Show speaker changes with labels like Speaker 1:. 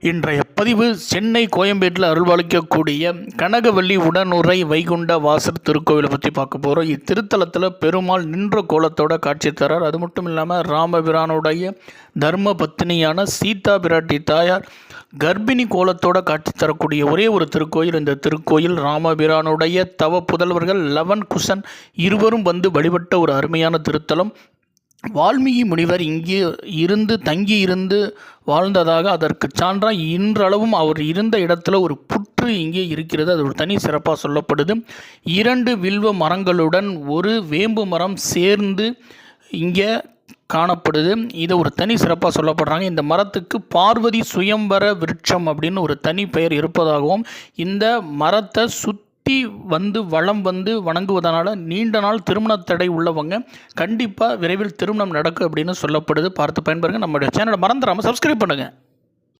Speaker 1: இன்றைய பதிவு சென்னை கோயம்பேட்டில் அருள்வாளிக்கக்கூடிய கனகவல்லி உடனுறை வைகுண்ட வாசர் திருக்கோவிலை பற்றி பார்க்க போகிறோம் இத்திருத்தலத்தில் பெருமாள் நின்ற கோலத்தோட காட்சி தரார். அது மட்டும் இல்லாமல் ராமபிரானுடைய தர்ம பத்தினியான சீதா பிராட்டி தாயார் கர்ப்பிணி கோலத்தோட காட்சி தரக்கூடிய ஒரே ஒரு திருக்கோயில். இந்த திருக்கோயில் ராமபிரானுடைய தவ புதல்வர்கள் லவன் குசன் இருவரும் வந்து வழிபட்ட ஒரு அருமையான திருத்தலம். வால்மீகி முனிவர் இங்கே இருந்து தங்கி இருந்து வாழ்ந்ததாக அதற்கு சான்றாக இன்றளவும் அவர் இருந்த இடத்துல ஒரு புற்று இங்கே இருக்கிறது. அது ஒரு தனி சிறப்பாக சொல்லப்படுது. இரண்டு வில்வ மரங்களுடன் ஒரு வேம்பு மரம் சேர்ந்து இங்கே காணப்படுது. இதை ஒரு தனி சிறப்பாக சொல்லப்படுறாங்க. இந்த மரத்துக்கு பார்வதி சுயம்பர விருட்சம் அப்படின்னு ஒரு தனி பெயர் இருப்பதாகவும் இந்த மரத்தை சுத் சுற்றி வந்து வளம் வந்து வணங்குவதனால் நீண்ட நாள் திருமண தடை உள்ளவங்க கண்டிப்பாக விரைவில் திருமணம் நடக்கும் அப்படின்னு சொல்லப்படுது. பார்த்து பயன்பெறுங்க. நம்மளுடைய சேனலை மறந்துடாமல் சப்ஸ்கிரைப் பண்ணுங்கள்